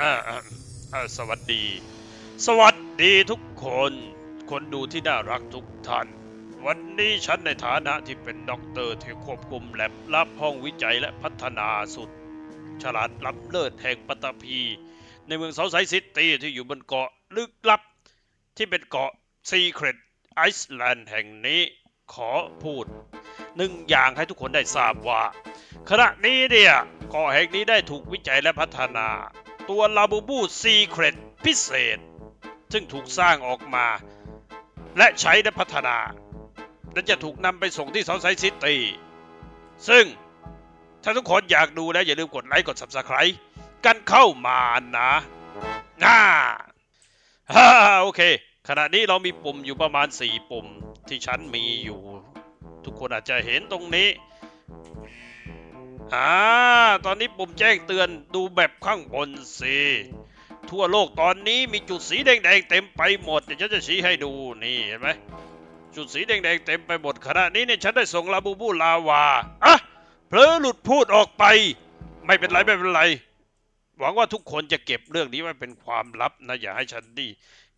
อ่าอ่าสวัสดี สวัสดีทุกคน คนดูที่น่ารักทุกท่าน วันนี้ฉันในฐานะที่เป็นด็อกเตอร์ที่ควบคุมแลบรับห้องวิจัยและพัฒนาสุด ฉลาดล้ำเลิศแห่งปัตตภี ในเมืองเซาไซซิตี้ที่อยู่บนเกาะลึกลับ ที่เป็นเกาะซีเครตไอซ์แลนด์แห่งนี้ขอพูดหนึ่งอย่างให้ทุกคนได้ทราบว่า ขณะนี้เนี่ยเกาะแห่งนี้ได้ถูกวิจัยและพัฒนา ตัวลาบูบูซีเครตพิเศษ ซึ่งถูกสร้างออกมา และใช้และพัฒนาและจะถูกนำไปส่งที่เซาท์ไซด์ซิตี้ซึ่งถ้าทุกคนอยากดูแล้วอย่าลืมกดไลค์กด Subscribe กันเข้ามานะน่าฮ่าโอเค ขณะนี้เรามีปุ่มอยู่ประมาณ 4 ปุ่มที่ฉันมีอยู่ ทุกคนอาจจะเห็นตรงนี้ อ่า ตอนนี้ปุ่มแจ้งเตือนดูแบบข้างบนสิ ทั่วโลกตอนนี้มีจุดสีแดงๆเต็มไปหมด เดี๋ยวฉันจะชี้ให้ดูนี่เห็นไหมจุดสีแดงๆเต็มไปหมดขณะนี้เนี่ยฉันได้ส่งลาบูบูลาวาอะเผลอหลุดพูดออกไป ไม่เป็นไรไม่เป็นไร หวังว่าทุกคนจะเก็บเรื่องนี้ไว้เป็นความลับนะอย่าให้ฉันดี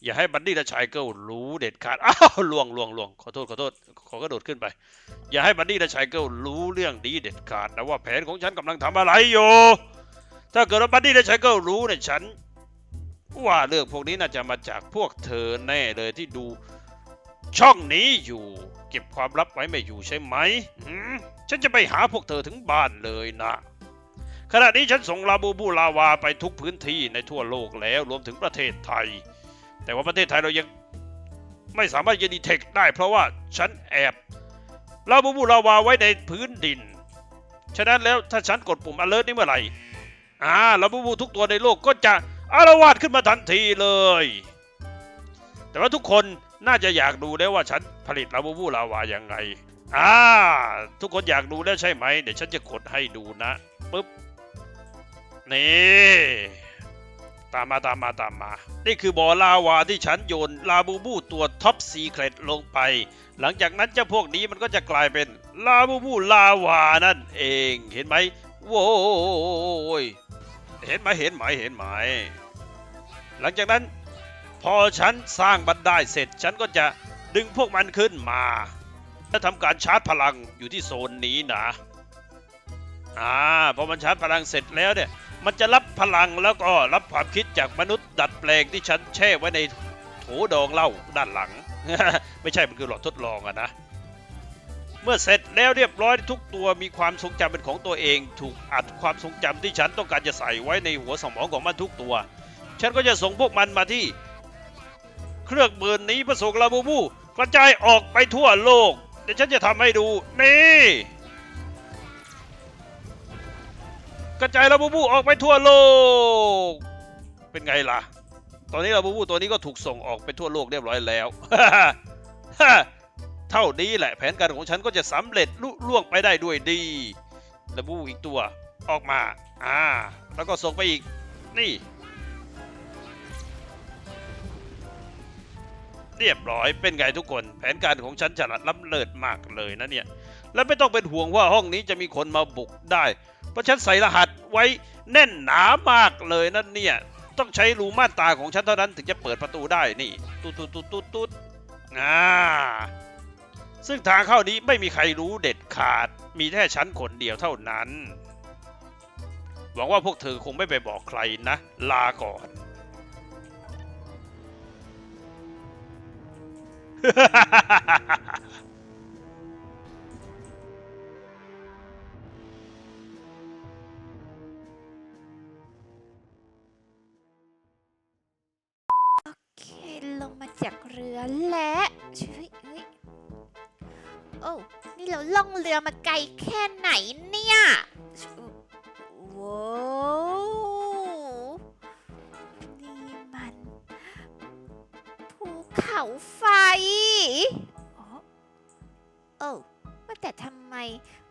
อย่าให้บันดี้และชายเกิลรู้เด็ดขาด อ้าวล่วงล่วงล่วงขอโทษขอโทษ ขอกระโดดขึ้นไป อย่าให้บันดี้และชายเกิลรู้เรื่องนี้เด็ดขาดนะว่าแผนของฉันกำลังทำอะไรอยู่ ถ้าเกิดว่าบันดี้และชายเกิลรู้เนี่ยฉัน ว่าเรื่องพวกนี้น่าจะมาจากพวกเธอแน่เลยที่ดูช่องนี้อยู่ เก็บความลับไว้ไม่อยู่ใช่ไหมฉันจะไปหาพวกเธอถึงบ้านเลยนะขณะนี้ฉันส่งลาบูบูลาวาไปทุกพื้นที่ในทั่วโลกแล้วรวมถึงประเทศไทย แต่ว่าประเทศไทยเรายังไม่สามารถจะดีเทคได้ เพราะว่าฉันแอบลาบูบูลาวาไว้ในพื้นดิน ฉะนั้นแล้วถ้าฉันกดปุ่ม alert นี้เมื่อไหร่อ่าลาบูบูทุกตัวในโลกก็จะอารวาสขึ้นมาทันทีเลย แต่ว่าทุกคนน่าจะอยากดูแล้วว่าฉันผลิตลาบูบูลาวายังไงอ่าทุกคนอยากดูแล้วใช่ไหม เดี๋ยวฉันจะกดให้ดูนะปึ๊บนี่ ตามมาตามมาตามมา นี่คือบ่อลาวาที่ฉันโยนลาบูบูตัวท็อปซีเครตลงไป หลังจากนั้นเจ้าพวกนี้มันก็จะกลายเป็นลาบูบูลาวานั่นเอง เห็นไหมโว้ยเห็นไหมเห็นไหมเห็นไหม หลังจากนั้น พอฉันสร้างบันไดเสร็จ ฉันก็จะดึงพวกมันขึ้นมาและทำการชาร์จพลังอยู่ที่โซนนี้นะ อ่า พอมันชาร์จพลังเสร็จแล้วเนี่ย มันจะรับพลังแล้วก็รับความคิดจากมนุษย์ดัดแปลงที่ฉันแช่ไว้ในโถดองเหล้าด้านหลัง ไม่ใช่มันคือหลอดทดลองอะนะ เมื่อเสร็จแล้วเรียบร้อยทุกตัวมีความทรงจำเป็นของตัวเอง ถูกอัดความทรงจำที่ฉันต้องการจะใส่ไว้ในหัวสมองของมันทุกตัว ฉันก็จะส่งพวกมันมาที่ เครื่องมือนี้ผสมลาบูบูกระจายออกไปทั่วโลกเดี๋ยวฉันจะทำให้ดูนี่ กระจายลาบูบูออกไปทั่วโลก เป็นไงล่ะ ตอนนี้ลาบูบูตัวนี้ก็ถูกส่งออกไปทั่วโลกเรียบร้อยแล้ว เท่านี้แหละแผนการของฉันก็จะสำเร็จลุล่วงไปได้ด้วยดีลาบูบูอีกตัวออกมา อ่า แล้วก็ส่งไปอีก นี่ เรียบร้อย เป็นไงทุกคน แผนการของฉันฉลาดล้ำเลิศมากเลยนะเนี่ย และไม่ต้องเป็นห่วงว่าห้องนี้จะมีคนมาบุกได้ ราะฉันใส่รหัสไว้แน่นหนามากเลยนั่นเนี่ย ต้องใช้รูม่านตาของฉันเท่านั้นถึงจะเปิดประตูได้นี่ตุ๊ดตุ๊ดตุ๊ดตุ๊ดตุ๊ดอ่าซึ่งทางเข้านี้ไม่มีใครรู้เด็ดขาด มีแค่ฉันคนเดียวเท่านั้น หวังว่าพวกเธอคงไม่ไปบอกใครนะ ลาก่อน จากเรือและเฮ้ยเฮ้ยโอ้นี่เราล่องเรือมาไกลแค่ไหนเนี่ยว้าวนี่มันภูเขาไฟอ๋อโอ้ว่าแต่ทำไม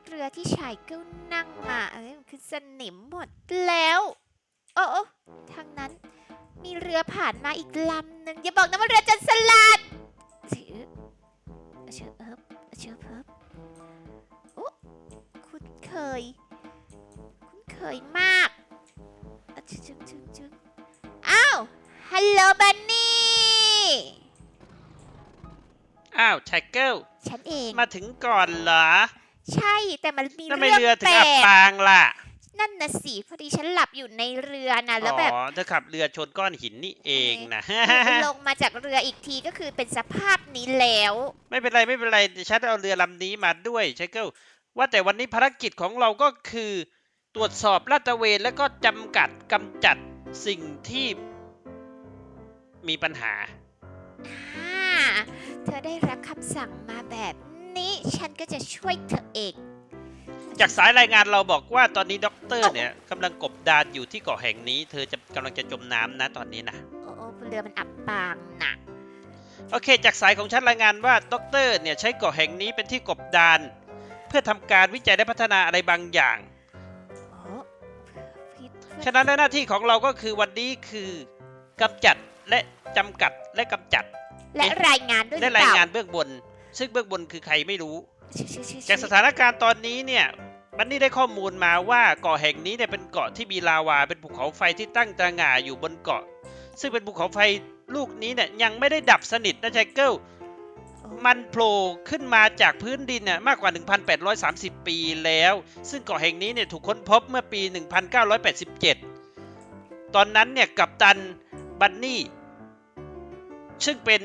เรือที่ชายเก้านั่งมาเอ้ยมันคือสนิมหมดแล้ว โอ้ทางนั้น มีเรือผ่านมาอีกลำหนึ่งอย่าบอกนะว่าเรือจันสลัดชื่อเชื่อเอิบเชื่อเพิบโอ้คุ้นเคย คุ้นเคยมากอะชึงชึงชึงชึงฮัลโหลบันนี่ อ้าวชายเกิลฉันเอง มาถึงก่อนเหรอ ใช่ แต่มันมีทำไมเรื่องเรือถึแปงลอับกปางล่ะ นั่นน่ะสิพอดีฉันหลับอยู่ในเรือนะแล้วแบบอ๋อเธอขับเรือชนก้อนหินนี่เองนะลงมาจากเรืออีกทีก็คือเป็นสภาพนี้แล้ว ไม่เป็นไรไม่เป็นไรเดี๋ยวฉันเอาเรือลำนี้มาด้วยชายเกิลว่าแต่วันนี้ภารกิจของเราก็คือตรวจสอบลาดตระเวนแล้วก็จำกัดกำจัดสิ่งที่มีปัญหาอ่าเธอได้รับคำสั่งมาแบบนี้ฉันก็จะช่วยเธอเอง จากสายรายงานเราบอกว่าตอนนี้ด็อกเตอร์เนี่ยกำลังกบดานอยู่ที่เกาะแห่งนี้ เธอจะกำลังจะจมน้ำนะตอนนี้นะโอ้โอ้เรือมันอับปางนะโอเค จากสายของฉันรายงานว่าด็อกเตอร์เนี่ยใช้เกาะแห่งนี้เป็นที่กบดาน เพื่อทำการวิจัยและพัฒนาอะไรบางอย่างโอ้พี่เพื่อนฉะนั้นหน้าที่ของเราก็คือวันนี้คือกำจัดและจำกัดและกำจัด และรายงานด้วยหและรือเปรายล่งานเบื้องบน ซึ่งเบื้องบนคือใครไม่รู้ชิชิชิชิจากสถานการณ์ตอนนี้เนี่ย บันนี่ได้ข้อมูลมาว่าเกาะแห่งนี้เนี่ยเป็นเกาะที่มีลาวาเป็นภูเขาไฟที่ตั้งตระหง่าอยู่บนเกาะ ซึ่งเป็นภูเขาไฟลูกนี้เนี่ยยังไม่ได้ดับสนิทนะชายเกิลมันโผล่ขึ้นมาจากพื้นดินเนี่ยมากกว่า 1,830 ปีแล้ว ซึ่งเกาะแห่งนี้เนี่ยถูกค้นพบเมื่อปี 1987 ตอนนั้นเนี่ยกัปตันบันนี่ซึ่งเป็น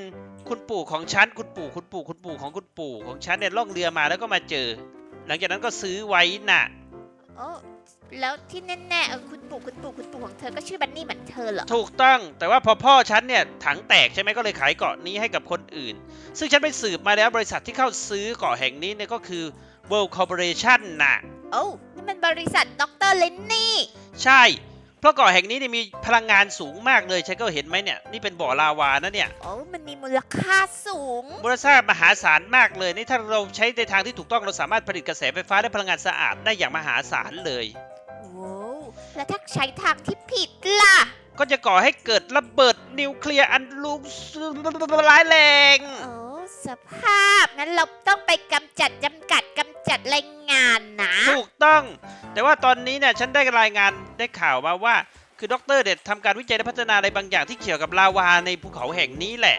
คุณปู่ของฉันคุณปู่คุณปู่คุณปู่ของคุณปู่ของฉันเนี่ยล่องเรือมาแล้วก็มาเจอ หลังจากนั้นก็ซื้อไว้น่ะ โอ้แล้วที่แน่ๆเออคุณปู่คุณปู่คุณปู่ของเธอก็ชื่อบันนี่เหมือนเธอเหรอ ถูกต้องแต่ว่าพอพ่อฉันเนี่ยถังแตกใช่ไหมก็เลยขายเกาะนี้ให้กับคนอื่น ซึ่งฉันไปสืบมาแล้วบริษัทที่เข้าซื้อเกาะแห่งนี้เนี่ยก็คือ World Corporation น่ะ โอ้นี่มันบริษัทดรเลนนี่ ใช่ เพราะเกาะแห่งนี้เนี่ยมีพลังงานสูงมากเลยฉันก็เห็นไหมเนี่ยนี่เป็นบ่อลาวานะเนี่ยโอ้มันมีมูลค่าสูง มูลค่ามหาศาลมากเลยนี่ถ้าเราใช้ในทางที่ถูกต้องเราสามารถผลิตกระแสไฟฟ้าและพลังงานสะอาดได้อย่างมหาศาลเลยโอ้แล้วถ้าใช้ทางที่ผิดล่ะ ก็จะก่อให้เกิดระเบิดนิวเคลียร์อันลุกร้ายแรงโอ้ สภาพงั้นเราต้องไปกำจัดจำกัดกำจัดแรงงานนะถูกต้อง แต่ว่าตอนนี้เนี่ยฉันได้รายงานได้ข่าวมาว่า คือด็อกเตอร์เด็ดทำการวิจัยและพัฒนาอะไรบางอย่างที่เกี่ยวกับลาวาในภูเขาแห่งนี้แหละ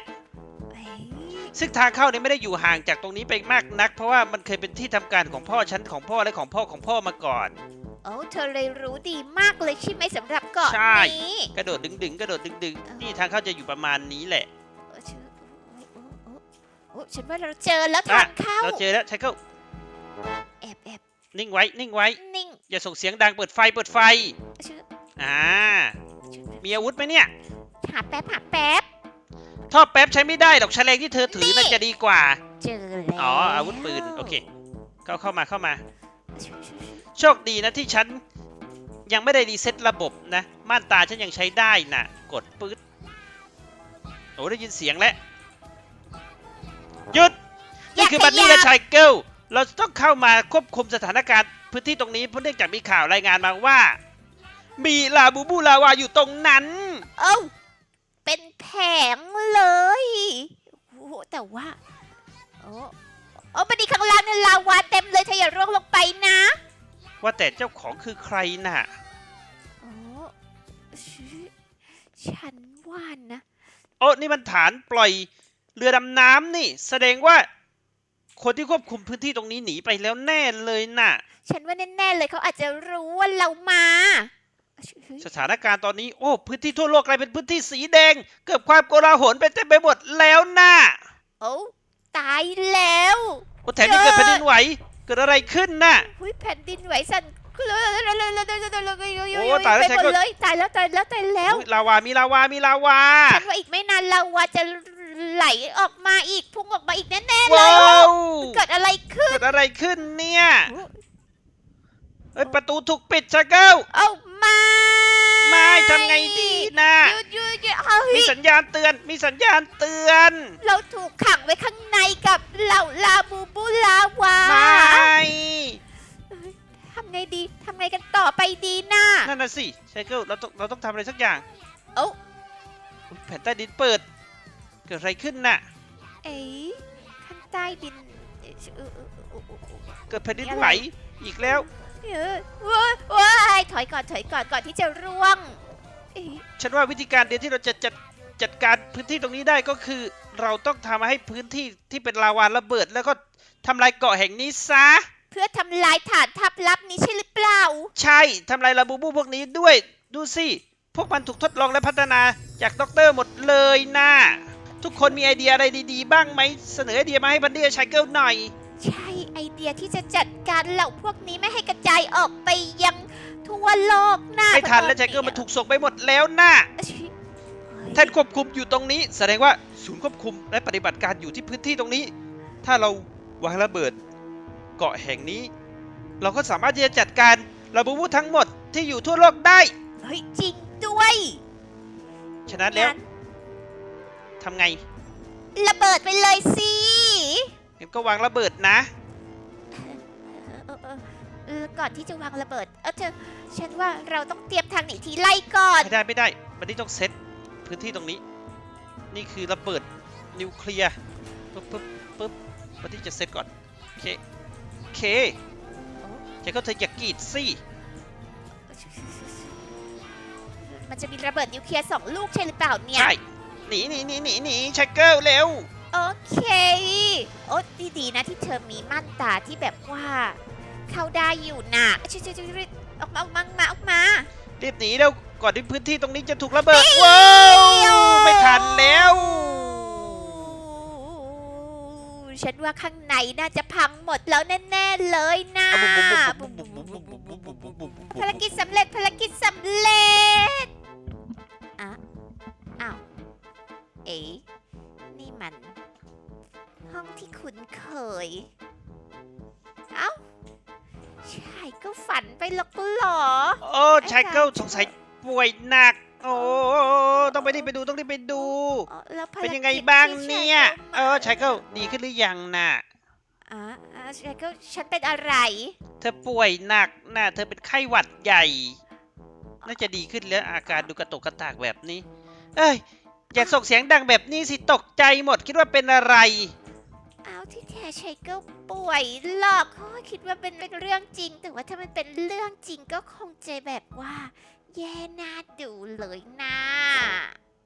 เอ้ยซึ่งทางเข้าเนี่ยไม่ได้อยู่ห่างจากตรงนี้ไปมากนัก เพราะว่ามันเคยเป็นที่ทำการของพ่อฉันของพ่อและของพ่อของพ่อมาก่อนโอ้เธอเลยรู้ดีมากเลยใช่ไหมสำหรับเกาะใช่นี้ กระโดดดึงดึงๆกระโดดดึงดึงๆนี่ทางเข้าจะอยู่ประมาณนี้แหละ โอ้ฉันว่าเราเจอแล้วทางเข้าเราเจอแล้วใช่เข้าแอบแอบนิ่งไว้ นิ่งไว้ นิ่ง อย่าส่งเสียงดัง เปิดไฟ เปิดไฟชื่ออ่า มีอาวุธไหมเนี่ย หาแป๊บหาแป๊บท่อแป๊บใช้ไม่ได้หรอกแฉลงที่เธอถือน่าจะดีกว่า เจอแล้ว อ๋อ อาวุธปืน โอเค เข้าเข้ามาเข้ามาชื่อชื่อชื่อโชคดีนะที่ฉัน ยังไม่ได้รีเซ็ตระบบนะ ม่านตาฉันยังใช้ได้นะ กดปื๊ดโอ้ได้ยินเสียงแล้ว หยุด นี่คือบันนี่และชายเกิลเราจะต้องเข้ามาควบคุมสถานการณ์พื้นที่ตรงนี้เพราะเนื่องจากมีข่าวรายงานมาว่า มีลาบูบูลาวาอยู่ตรงนั้นเอ้าเป็นแผงเลยโอ้โหแต่ว่าโอ้โอ้บันนี่ข้างล่างเนี่ยลาวาเต็มเลยเธออย่าร่วงลงไปนะ ว่าแต่เจ้าของคือใครน่ะโอ้ชื่อฉันว่านะ โอ้นี่มันฐานปล่อย เรือดำน้ำนี่ แสดงว่า คนที่ควบคุมพื้นที่ตรงนี้หนีไปแล้วแน่เลยน่ะ ฉันว่าแน่ๆเลยเขาอาจจะรู้ว่าเรามาชื่อสถานการณ์ตอนนี้โอ้พื้นที่ทั่วโลกกลายเป็นพื้นที่สีแดง เกิดความโกลาหลไปเต็มไปหมดแล้วน่ะโอ้ตายแล้วโอ้แถมยังเกิดแผ่นดินไหวเกิดอะไรขึ้นน่ะหุยแผ่นดินไหวสั่นโอ้ตายแล้วไปฉันหมก็ดเลยตายแล้วตายแล้วตายแล้วอุ๊ยลาวามีลาวามีลาวาฉันว่าอีกไม่นานลาวาจะ ไหลออกมาอีกพุ่งออกมาอีกแน่ๆเลว้ายโอ้วเกิดอะไรขึ้น เกิดอะไรขึ้นเนี่ยเอ้ยประตูถูกปิดชะเก้าเอ้าไม่ไม่ทำไงดีนะหยุดหยุดหยุดเฮ้มียสัญญาณเตือน มีสัญญาณเตือนเราถูกขังไว้ข้างในกับเหล่าลาบูบูลาวาไม่ทำไงดีทำไงกันต่อไปดีน่ะนั่นน่ะสิไชเกิลเราต้องเราต้องทำอะไรสักอย่างเอ้าอุ๊ยแผ่นใต้ดินเปิดเกิดอะไรขึ้นน่ะ เอ๊ะข้างใต้ดินเอ่อเออเออเออเออเออเกิดแผ่นดินไหวอีกแล้วเออว้ายว้ายถอยก่อนถอยก่อนก่อนที่จะร่วงเอ๊ะฉันว่าวิธีการเดียวที่เราจะจัดจัดการพื้นที่ตรงนี้ได้ก็คือ เราต้องทำให้พื้นที่ที่เป็นลาวาระเบิด แล้วก็ทำลายเกาะแห่งนี้ซะ เพื่อทำลายฐานทัพลับนี้ใช่หรือเปล่า ใช่ทำลายลาบูบูพวกนี้ด้วยดูสิพวกมันถูกทดลองและพัฒนาจากด็อกเตอร์หมดเลยนะ ทุกคนมีไอเดียอะไรดีๆ บ้างไหมเสนอไอเดียมาให้บันเดียชายเกิลหน่อย ใช่ไอเดียที่จะจัดการเหล่าพวกนี้ไม่ให้กระจายออกไปยังทั่วโลกนะไม่ทันแล้วชายเกิลมันถูกส่งไปหมดแล้วนะเฮ้ยแท่นควบคุมอยู่ตรงนี้ แสดงว่าศูนย์ควบคุมและปฏิบัติการอยู่ที่พื้นที่ตรงนี้ ถ้าเราวางระเบิดเกาะแห่งนี้ เราก็สามารถที่จะจัดการลาบูบูทั้งหมดที่อยู่ทั่วโลกได้เฮ้ยจริงด้วย ฉะนั้นแล้วงั้น ทำไงระเบิดไปเลยสิงั้นก็วางระเบิดนะ เออเออเออก่อนที่จะวางระเบิด เออเธอฉันว่าเราต้องเตรียมทางหนีทีไล่ก่อน ไม่ได้ไม่ได้ มันนี่ต้องเซตพื้นที่ตรงนี้ นี่คือระเบิดนิวเคลียร์ปึ๊บปึ๊บปึ๊บมันที่จะเซตก่อน โอเค โอเคเจ๊ก็เธออย่ากรีดสิมันจะมีระเบิดนิวเคลียร์สองลูกใช่หรือเปล่าเนี่ย ใช่ หนีหนีหนีหนีหนีชักเกิลเร็ว โอเค โอ้ดีดีๆนะที่เธอมีม่านตาที่แบบว่า เข้าได้อยู่น่ะชิชิชิชิออกมาออกมาออกมาออกมา รีบหนีเร็วก่อนที่พื้นที่ตรงนี้จะถูกระเบิดว้าวไม่ทันแล้ว ฉันว่าข้างในน่าจะพังหมดแล้วแน่ๆเลยนะภารกิจสำเร็จภารกิจสำเร็จ เอ๋นี่มัน ห้องที่คุ้นเคย เอ้าใช่ก็ฝันไปหรอกเหรอ โอ้ชักเกิลสงสัยป่วยหนัก โอ้ต้องไปรีบไปดูต้องรีบไปดู อ๋อแล้วภารเป็นกิจยังไงบ้างที่เนี่ยชาเออชักเกิลดีขึ้นหรือยังน่ะอ่าอ่าชายเกิลฉันเป็นอะไร เธอป่วยหนักน่ะเธอเป็นไข้หวัดใหญ่ น่าจะดีขึ้นแล้วอาการดูกระตกกระตากแบบนี้ เอ้ย อย่าส่งเสียงดังแบบนี้สิตกใจหมดคิดว่าเป็นอะไร เอาที่แท้ชายเกิลป่วยหรอกเขาคิดว่าเป็นเป็นเรื่องจริง แต่ว่าถ้ามันเป็นเรื่องจริงก็คงจะแบบว่า แย่น่าดูเลยนะ